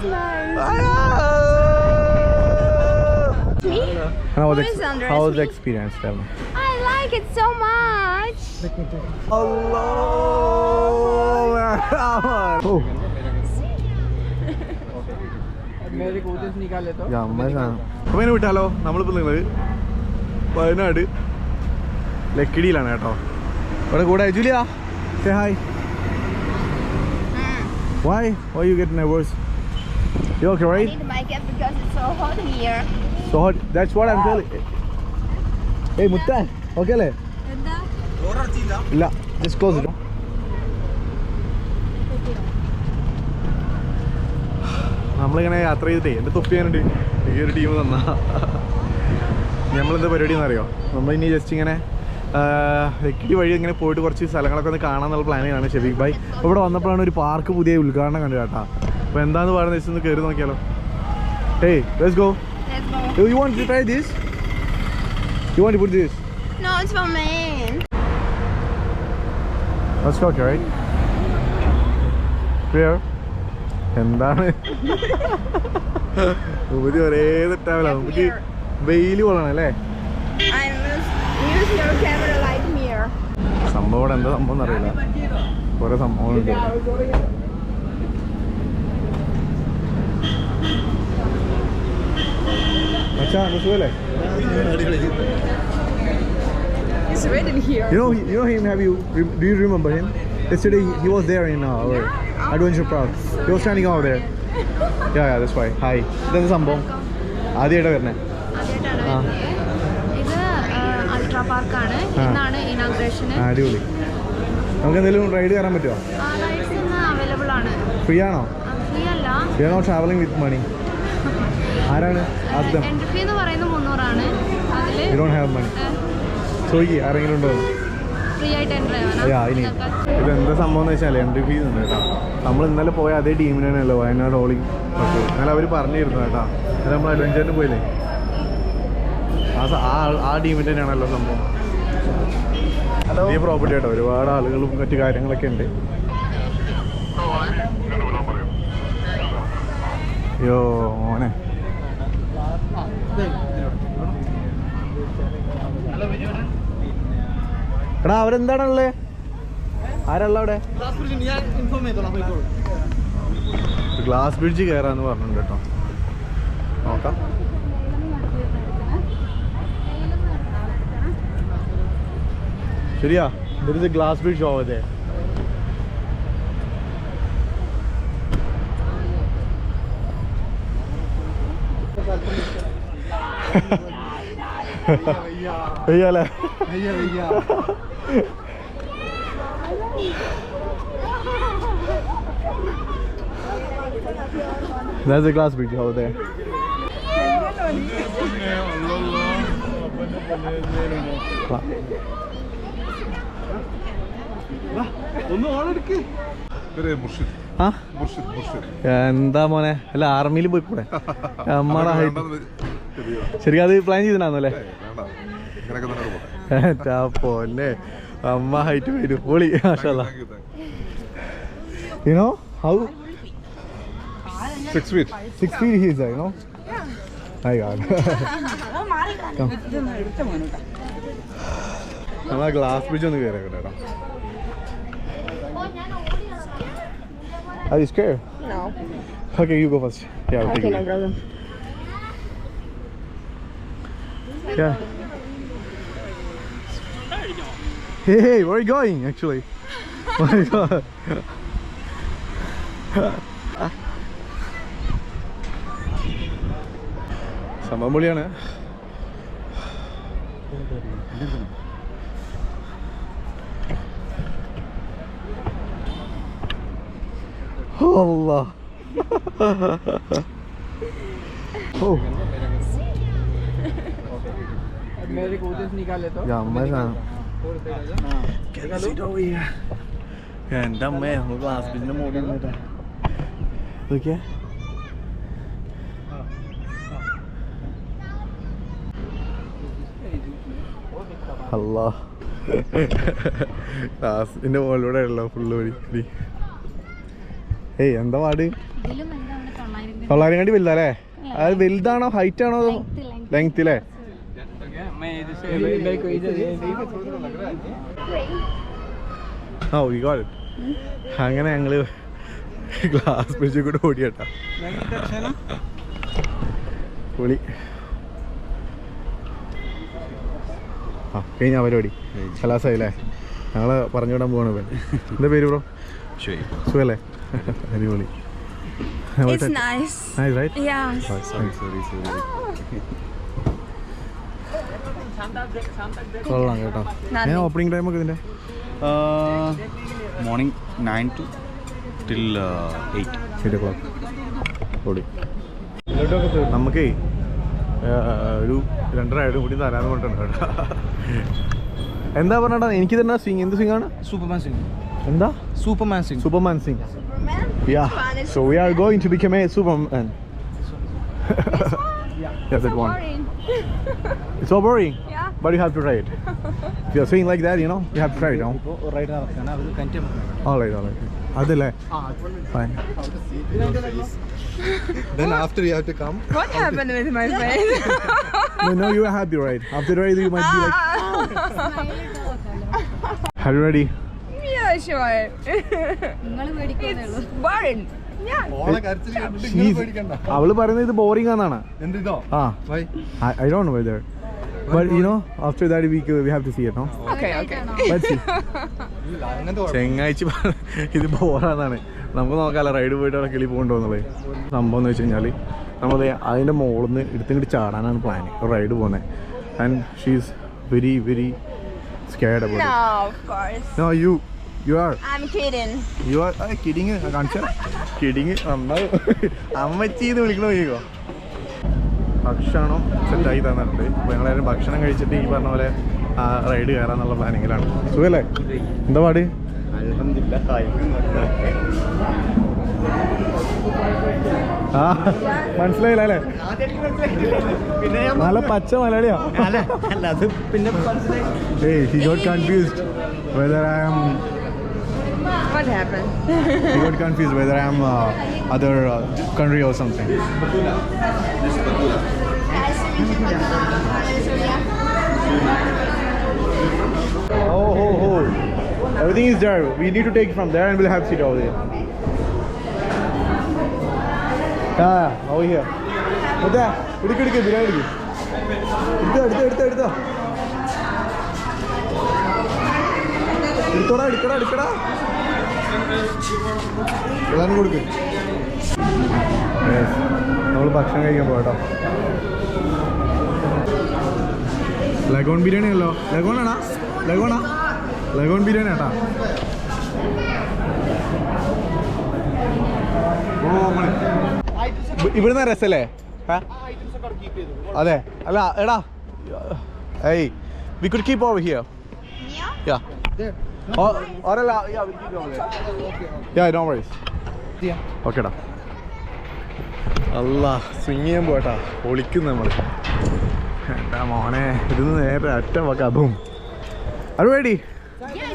That's Me? How was, ex- how was the experience? Tell. I like it so much. Hello, Come here, Allah. Oh. അപ്പൊ ഇങ്ങനെ വിട്ടാലോ നമ്മളിപ്പോ നിങ്ങൾ വയനാട് ലക്കിടിയിലാണ് കേട്ടോ ഇവിടെ കൂടെ Julia say hi Why? Why you get nervous? Nervous look great. I need my cap because it's so hot here. So that's what I am telling ഏയ് മുത്താൻ okay അല്ലേ ഇല്ല ജസ്റ്റ് ക്ലോസ് ഇട്ടോ നമ്മളിങ്ങനെ യാത്ര ചെയ്തിട്ടേ എന്റെ തൊപ്പി ഞാനുണ്ട് ഈ ഒരു ടീം തന്നാ. നമ്മളെന്താ പരിപാടി എന്നറിയോ? നമ്മളിനി ജസ്റ്റ് ഇങ്ങനെ വെക്കിടി വഴി ഇങ്ങനെ പോയിട്ട് കുറച്ച് സ്ഥലങ്ങളൊക്കെ ഒന്ന് കാണാന്നുള്ള പ്ലാനിങ്ങാണ് ഷെബീഖ് ഭായ്. ഇവിടെ വന്നപ്പോഴാണ് ഒരു പാർക്ക് പുതിയ ഉദ്ഘാടനം കണ്ടു കേട്ടാ. അപ്പോൾ എന്താന്ന് പറയുന്നത് ഒന്ന് കയറി നോക്കിയാലോ. ഏയ് let's go you want to try this you want to put this No, it's for me. Let's go, right? Clear? എന്താണ്? ഉപരി ഒരേ തെറ്റാവില്ല. ഉപരി വെയിൽ കൊള്ളണം അല്ലേ. സംഭവം എന്താ സംഭവം എന്നറിയില്ല. കുറെ സംഭവങ്ങളുണ്ട്. സുഖല്ലേ It's in here. You know, you know him. Have you? Do you remember him? Yesterday he, he was there in uh, our adventure park. He was standing over there. Yeah, yeah, that's why. Hi. ഇതെന്ത് സംഭവം ആദ്യമായിട്ടാണ് വരണേ ആ. Ultra പാർക്കാണ്. ഇന്നാണ് inauguration ആ, അടിപൊളി നമുക്ക് എന്തെങ്കിലും റൈഡ് കയറാൻ പറ്റുമോ ഫ്രീ ആണോ ഫ്രീ അല്ല ഫ്രീ ആണോ ട്രാവലിംഗ് വിത്ത് മണി ആരാണ്? ആദ്യം. എൻട്രി ഫീ എന്ന് പറയുന്നത് മുന്നൂറാണ്. അതിൽ യു ഡോണ്ട് ഹാവ് മണി ചോദിക്ക് ആരെങ്കിലും ഉണ്ടോ? എന്താ സംഭവം എന്ന് വെച്ചാൽ എൻട്രി ഫീസ് ഉണ്ട് കേട്ടോ. നമ്മൾ ഇന്നലെ പോയ അതേ ടീമിനാണല്ലോ വയനാട് ഓളി ഇന്നലെ അവർ പറഞ്ഞിരുന്നു കേട്ടോ. ഇന്നലെ നമ്മൾ അഡ്വഞ്ചറിന് പോയില്ലേ? ആ ആ ടീമിന്റെ തന്നെയാണല്ലോ സംഭവം. ഈ പ്രോപ്പർട്ടി കേട്ടോ. ഒരുപാട് ആളുകളും മറ്റു കാര്യങ്ങളൊക്കെ ഉണ്ട്. യോ മോനെ. എടാ അവരെന്താണുള്ളത് ആരല്ല അവിടെ? ഗ്ലാസ് ബ്രിഡ്ജ് കയറാന്ന് പറഞ്ഞിട്ടുണ്ട് കേട്ടോ. നോക്കാം. ശരിയാ ഇതൊരു ഗ്ലാസ് ബ്രിഡ്ജ് വയ്യാലേ വയ്യല്ലേ? There's a glass bridge over there. എന്താ മോനെ? അല്ല ആർമിയിൽ പോയിക്കൂടെ? നമ്മുടെ ശരിക്കും അത് പ്ലാൻ ചെയ്തിട്ടാന്നല്ലേ പോലെ അമ്മ ഹൈറ്റ് വരും പൊളി മാഷല്ല Thank you, thank you know how. Six feet. Six feet he's you know guard നമ്മളെ ഗ്ലാസ് ബ്രിഡ്ജ് ഒന്ന് കയറി കേട്ടോ Are you scared? No. Okay, you go first. Yeah, I'll take Okay, you. no problem. Yeah. Hey, hey, where are you going actually? oh my god. സംഭവം പൊളിയാണ് Allah. oh. मेरे को उधर से निकाल लेता हूँ Yeah, my son. हाँ എൻ്റെ അമ്മേ നമ്മൾ ഗ്ലാസ് ബ്രിഡ്ജിന്റെ മുകളിൽ നിന്നിട്ടാ നോക്കിയേ അല്ലാ ഗ്ലാസിന്റെ മുകളിലൂടെ ഉള്ളു ഫുള്ള് വഴി ഇടി. ഏയ് എന്താ പാട് ഇതിലും എന്താണ് തൊള്ളായിരം തൊള്ളായിരം വലുതല്ലേ അത് വലുതാണോ ഹൈറ്റ് ആണോ ലെങ്ത് അല്ലേ ആ ഒരുപാട് oh, hmm? അങ്ങനെ ഞങ്ങൾ ഗ്ലാസ് ബ്രിഡ്ജിൽ കൂടെ ഓടിയട്ടാ പൊളി. ആ കഴിഞ്ഞ പരിപാടി കലാസായില്ലേ ഞങ്ങൾ പറഞ്ഞു വിടാൻ പോവാണ് ഇപ്പം എന്താ പേര് ബ്രോ? സുഖല്ലേ? അടിപൊളി. It's nice. Nice, right? Yeah. Sorry, sorry, sorry. Oh. കൊള്ളാം കേട്ടോ. ഞാൻ ഓപ്പണിംഗ് ടൈമൊക്കെ ഇതിന്റെ morning nine to till eight eight o'clock ഓടി നമുക്കേ ഒരു രണ്ടര ആയിരം കൂടി തരാന്ന് പറഞ്ഞിട്ടുണ്ട് കേട്ടോ. എന്താ പറഞ്ഞാ എനിക്ക് തന്നെ സ്വിങ് എന്ത് സ്വിംഗ് ആണ്? സൂപ്പർമാൻ സിംഗ് എന്താ? Superman Singh Superman Singh yeah so we are going to become a Superman Yeah. It's that so one. it's so boring. Yeah. But you have to try it. if you're saying like that, you know, you have to try it, no? Right now, all right, all right. Ah, Fine. then after you have to come. What happened with my face? no, no, you are happy, right? After the ride, you might be like. Ah. Oh, are you ready? Yeah, sure. it's boring. അവൾ പറയുന്നത് ഇത് boring ആണെന്നാണ്. I ah. Why. I, I don't know whether but you know after that we, we have to see it no? Okay, okay. let's see. ചെങ്ങാഴ്ച ഇത് ബോറാന്നാണ്. നമുക്ക് നോക്കാമല്ലോ ride പോയിട്ട് അവിടെ കിളി പോകണ്ടോന്നുള്ളത്. സംഭവം എന്ന് വെച്ച് കഴിഞ്ഞാൽ നമ്മൾ അതിന്റെ മുകളിൽ നിന്ന് എടുത്തിങ്ങോട്ട് ചാടാനാണ് പ്ലാൻ റൈഡ് പോകുന്നത് and she's very very scared about No, of course. No you you are I'm kidding. You are kidding കാണിച്ച. കിഡിങ് നന്നായി അമ്മച്ചി എന്ന് വിളിക്കണ നോക്കിക്കോ ഭക്ഷണം സെറ്റായി തന്നിട്ടുണ്ട്. അപ്പോൾ ഞങ്ങളെല്ലാവരും ഭക്ഷണം കഴിച്ചിട്ട് ഈ പറഞ്ഞ പോലെ ആ റൈഡ് കയറാന്നുള്ള പ്ലാനിങ്ങിലാണ് സുഖല്ലേ? എന്താ പാട്? ആ മനസ്സിലായില്ല അല്ലേ? നല്ല പച്ച മലയാളിയാ. Hey he got confused whether I am What happened? he got confused whether I'm uh, other uh, country or something. Oh, ho, ho. Everything is there. We need to take it from there and we'll have seat over there. Yeah, over here. മുത്തേ, എടുക്ക് എടുക്ക് ബിരിയാണി എടുക്ക് എടുത്തോ എടുത്തോ എടുത്തോ എടുത്തോ എടുത്തോടാ എടുക്കടാ എടുക്കടാ എല്ലാവരും കൊടുക്ക്. നമ്മൾ ഭക്ഷണം കഴിക്കാൻ പോകട്ടോ ലഗോൺ ബിരിയാണി അല്ലോ? ലഗോൺ ആണാ ലഗോണാ? ലഗോൺ ബിരിയാണി ആട്ടാ. ഇവിടുന്ന് രസല്ലേ? അതെ. അല്ല എടാ. Hey we could keep over here ya Or, or allow, yeah, we'll keep it over there. Yeah, no worries. ഓക്കേടാ അല്ല സ്വിങ് ചെയ്യാൻ പോട്ടാ ഒളിക്കുന്നു നമ്മൾ എന്താ മോനെ ഇതിന്ന് നേരെ അറ്റ അതും. അത് ready Yeah,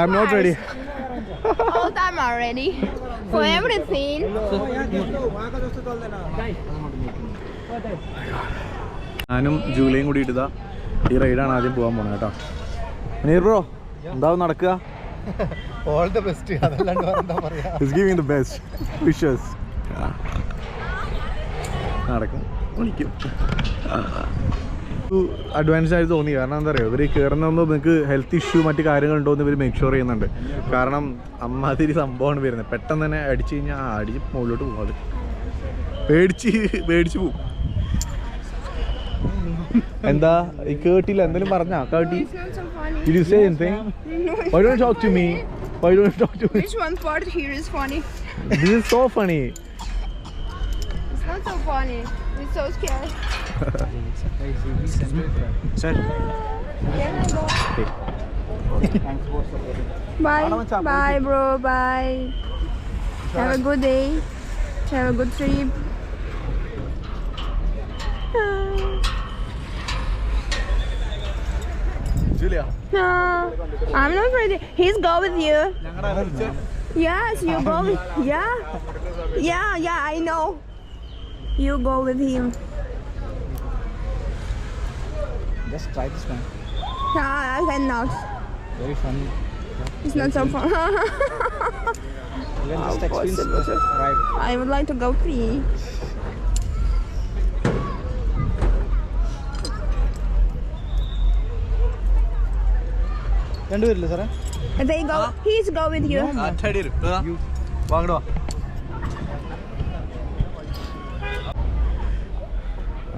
I am not ready All time already. For everything. ഞാനും ജൂലിയും കൂടി ഇട്ടതാ. ഈ റൈഡാണ് ആദ്യം പോകാൻ പോണത് കേട്ടോ. നീർ ബ്രോ. എന്താവും നടക്കുക? ഓൾ ദ ബെസ്റ്റ് അതല്ലാണ്ട് എന്താ പറയാ? Is giving the best wishes നടക്കും. വിളിക്കും അഡ്വാൻസ് ആയിട്ട് തോന്നി. കാരണം എന്താ പറയുക ഇവർ കയറുന്ന നിങ്ങൾക്ക് ഹെൽത്ത് ഇഷ്യൂ മറ്റു കാര്യങ്ങളുണ്ടോ എന്ന് ഇവർ മേക്ക് ഷുവർ ചെയ്യുന്നുണ്ട്. കാരണം അമ്മാതിരി സംഭവമാണ് വരുന്നത്. പെട്ടെന്ന് തന്നെ അടിച്ചു കഴിഞ്ഞാൽ ആ അടിച്ച് മുകളിലോട്ട് പോകും അത് പേടിച്ച് പേടിച്ച് പോകും എന്താ? ഈ കേട്ടില്ല. എന്തെങ്കിലും പറഞ്ഞാ? കേട്ടി. Funny. Did you say anything? No, Why don't you talk to me? Why don't you talk to me? Which one part here is funny? This is so funny. It's not so funny. It's so scary. Sir Can I go? Bye. Bye, bro. Bye. Have a good day. Have a good trip. No, I'm not ready. He's go with you. Yes, you go with. Yeah. Yeah, yeah, I know. You go with him. Just try this one. Ah, I cannot. Very funny. It's not so fun. You can just How experience possible? I would like to go pee. രണ്ടുപേരില്ലേ സാറേ? They go. He's go with you. വാങ്ങടോ.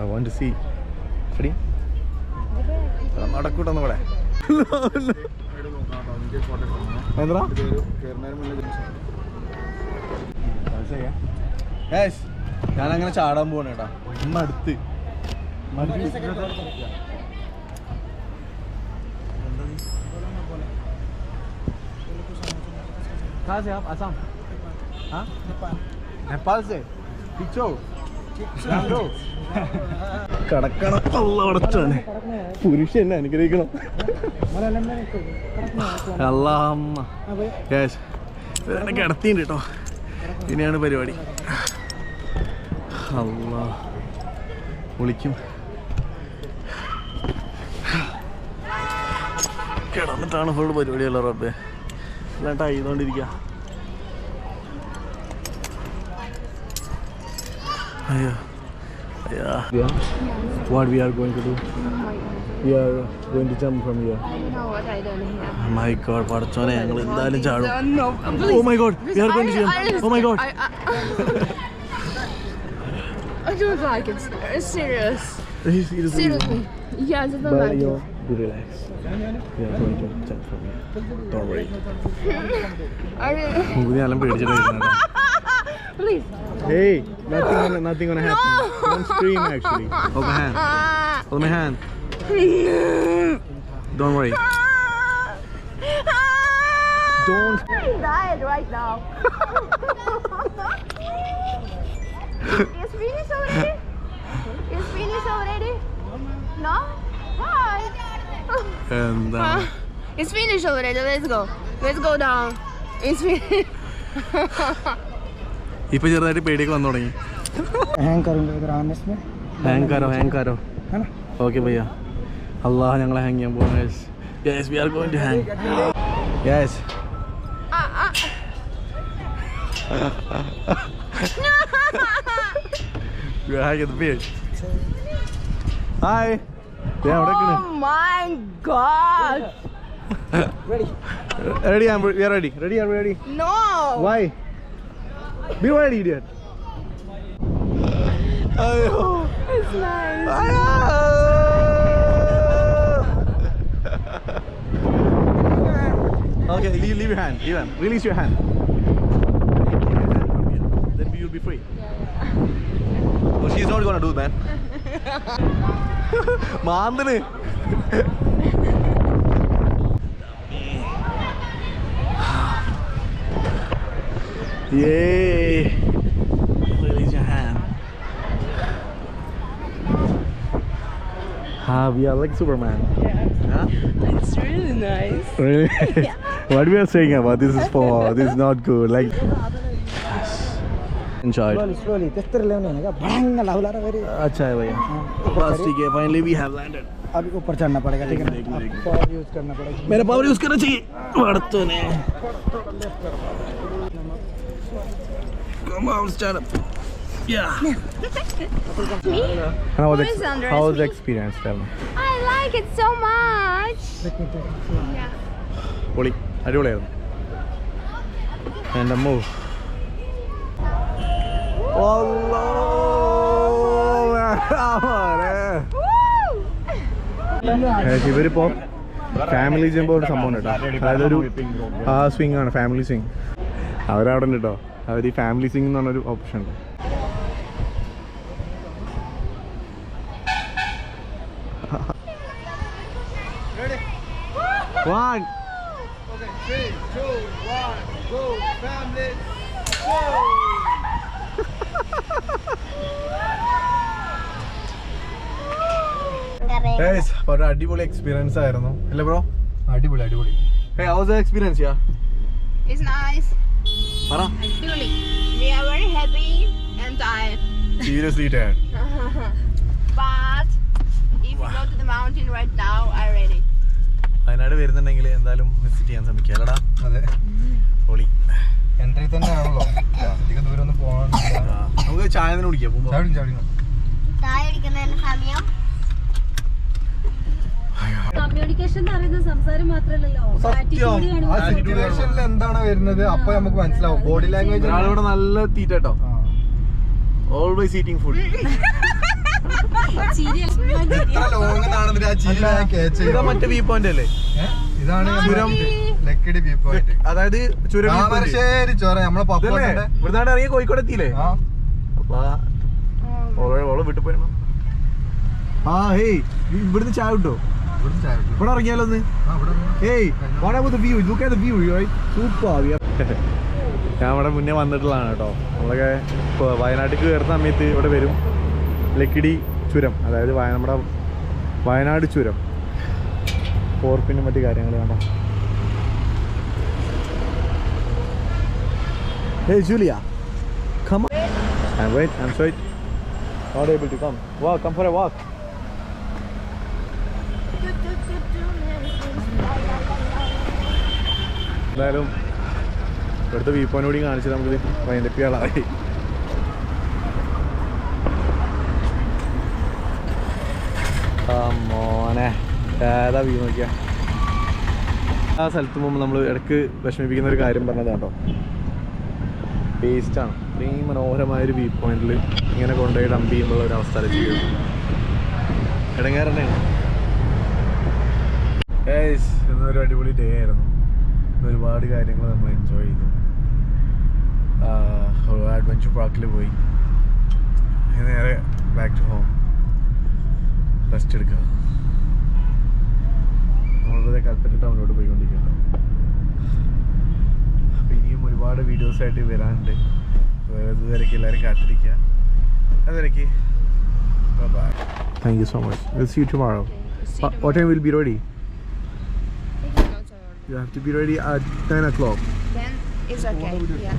I want to see. എടി നടക്കൂട്ടൊന്നും ഇവിടെ. എന്താ? ഞാൻ അങ്ങനെ ചാടാൻ പോണേട്ടാ കേട്ടാ. ഉമ്മ അടുത്ത്. कहाँ से आप आसाम हाँ नेपाल से पिछो കടക്കണം അല്ല അടച്ചാണ് പുരുഷൻ എന്നെ അനുഗ്രഹിക്കണം അല്ലാമ്മ യേശ് ഇവരെന്നെ കിടത്തിണ്ട് കേട്ടോ ഇനിയാണ് പരിപാടി അല്ലാ വിളിക്കും കിടന്നിട്ടാണ് ഫുൾ പരിപാടിയല്ല റബ്ബേ അല്ലാണ്ട് ചെയ്തുകൊണ്ടിരിക്കുക അയ്യോ അയ്യോ what we are going to do we are going to jump from here know what I done here. My God പടച്ചോനെ ഞങ്ങൾ എന്തായാലും ചാടും ഓ my God we are going oh my God I, I don't like it. It's serious. Seriously. Yeah, I just don't like it. Be relaxed. We are going to jump from here. Don't worry. I really, മുമ്പ് ഞാൻ പേടിച്ചിട്ടായിരുന്നു please. Hey, nothing gonna, nothing gonna happen. Don't scream actually. Hold my hand. Ah. Hold my hand. Don't worry. Don't. I died right now. it's finished already? It's finished already? No? Why? and um, uh, it's finished already. Let's go. Let's go down. It's finished. इप्पे जरा एक पेड़ी को अंदर नहीं. Hang करूँगा इधर आने Hang करो, hang करो. है ना? Okay भैया. Allah हम लोग hang यहाँ guys. guys. We are going to hang. Yes. We are hanging the beach. Hi. Oh my god! ready? Ready? I'm we are ready. Ready? Are we ready? No! Why? Be ready, idiot. Oh! It's nice. Ayo. okay, leave, leave your hand. Leave. Release your hand. Then you'll be free. Yeah, yeah. Well, she's not gonna do, man. മാന്തന് Yay! Release your hand. Ah, we are like Superman. Huh? It's really nice. Really? what we are saying about this is for this is not good. Like enjoyed. slowly slowly तेरे लेने नहीं का भड़ंग लाहुला रे very अच्छा है भैया बस ठीक है फाइनली वी हैव लैंडेड अभी ऊपर चढ़ना पड़ेगा ठीक है देख लो, देख ना लो। पावर यूज करना पड़ेगा मेरा पावर यूज करना चाहिए पड़तोने Come on, stand up. Yeah. How was, Who ex- is under how was the me? experience? Tell me. I like it so much. Yeah. പൊളി അടിപൊളിയായിരുന്നു എൻ്റെ അമ്മോ ഇവരിപ്പോ ഫാമിലി ചെയ്യുമ്പോൾ ഒരു സംഭവം കേട്ടോ. അതായത് ഒരു ആ സ്വിങ് ആണ് ഫാമിലി സ്വിങ് അവരവിടെ ഉണ്ട് കേട്ടോ. അവർ ഈ ഫാമിലി സ്വിങ് എന്ന് പറഞ്ഞൊരു ഓപ്ഷൻ ഉണ്ട്. One. Guys, അപ്പൊ ഒരു അടിപൊളി എക്സ്പീരിയൻസ് ആയിരുന്നു. അല്ലേ ബ്രോ അടിപൊളി അടിപൊളി. How's experience ya it's nice പറ. അടിപൊളി. We are very happy and tired seriously tired But if go to the mountain right now I I'm ready Wayanad വരുന്നുണ്ടെങ്കിൽ എന്തായാലും വിസിറ്റ് ചെയ്യാൻ ശ്രമിക്കുക അല്ലടാ അതെ. പൊളി. എൻട്രി തന്നെ ആണല്ലോ. അധികം ദൂരം ഒന്നും പോകാൻ നമുക്ക് ചായ തന്നെ കുടിക്കാം. ചായ കുടിക്കുന്നതിന് ചാടി കമ്മ്യൂണിക്കേഷൻ എന്ന് പറയുന്നത് സംസാരം മാത്രമല്ലല്ലോ സത്യം. Attitude ആ സിറ്റുവേഷനിൽ എന്താണ് വരുന്നത്? അപ്പൊ നമുക്ക് മനസ്സിലാവും. ബോഡി ലാംഗ്വേജ് ഒരാളിവിടെ നല്ല തീറ്റ കേട്ടോ ഓൾവേസ് ഈറ്റിംഗ് ഫുഡ് മറ്റേ വ്യൂ പോയിന്റ് അല്ലേ? ഇതാണ് ചുരം. ലക്കിടി വ്യൂ പോയിന്റ് അതായത് ചുരം ചുരം നമ്മളെ ഇറങ്ങി കോഴിക്കോട് എത്തിയില്ലേ? അപ്പൊ. വീട്ടിൽ പോയി ആ ഹേയ് ഇവിടുന്ന് ചായ കിട്ടോ. ഇവിടെ ഇറങ്ങിയാലോ ഒന്ന് നിന്ന്. What about the view look at the view super ഞാൻ ഇവിടെ മുന്നേ വന്നിട്ടുള്ളതാണ് കേട്ടോ നമ്മളൊക്കെ ഇപ്പോൾ വയനാട്ടിൽ കയറുന്ന സമയത്ത് ഇവിടെ വരും ലക്കിടി ചുരം അതായത് വയ- നമ്മുടെ വയനാട് ചുരം ഓർപ്പിനും മറ്റു കാര്യങ്ങൾ കണ്ടോ hey Julia come. I'm wait, I'm sorry. Not able to come. Walk, come for a walk. എന്തായാലും ഇവിടുത്തെ വ്യൂ പോയിന്റ് കൂടി കാണിച്ച് നമുക്ക് വൈൻഡപ്പിയാളായി മോനെ ഏതാ വ്യൂ നോക്കിയാ? ആ സ്ഥലത്ത് പോകുമ്പോൾ നമ്മൾ ഇടയ്ക്ക് വിഷമിപ്പിക്കുന്ന ഒരു കാര്യം പറഞ്ഞത് കേട്ടോ. വേസ്റ്റാണ് ഇത്രയും മനോഹരമായ ഒരു വ്യൂ പോയിന്റിൽ ഇങ്ങനെ കൊണ്ടുപോയി ഡംപ് ചെയ്യുമ്പോൾ ഒരു അവസ്ഥ ചെയ്യുന്നത്? ഇടങ്ങാറന്നെയാണ് എന്നൊരു അടിപൊളി ഡേ ആയിരുന്നു. ഒരുപാട് കാര്യങ്ങൾ നമ്മൾ എൻജോയ് ചെയ്തു. അഡ്വഞ്ചർ പാർക്കിൽ പോയി. ഇനി നേരെ ബാക്ക് ടു ഹോം റെസ്റ്റ് എടുക്കുക. നമ്മളിവിടെ കൽപ്പറ്റ ടൗണിലോട്ട് പോയിക്കൊണ്ടിരിക്കുന്നു അപ്പോൾ ഇനിയും ഒരുപാട് വീഡിയോസ് ആയിട്ട് വരാനുണ്ട്. ഇതുവരേക്ക് എല്ലാവരും കാത്തിരിക്കുക. അതുവരേക്ക് bye thank you so much will see tomorrow what time will be ready You have to be ready at 10 o'clock. Then it's okay. Yeah.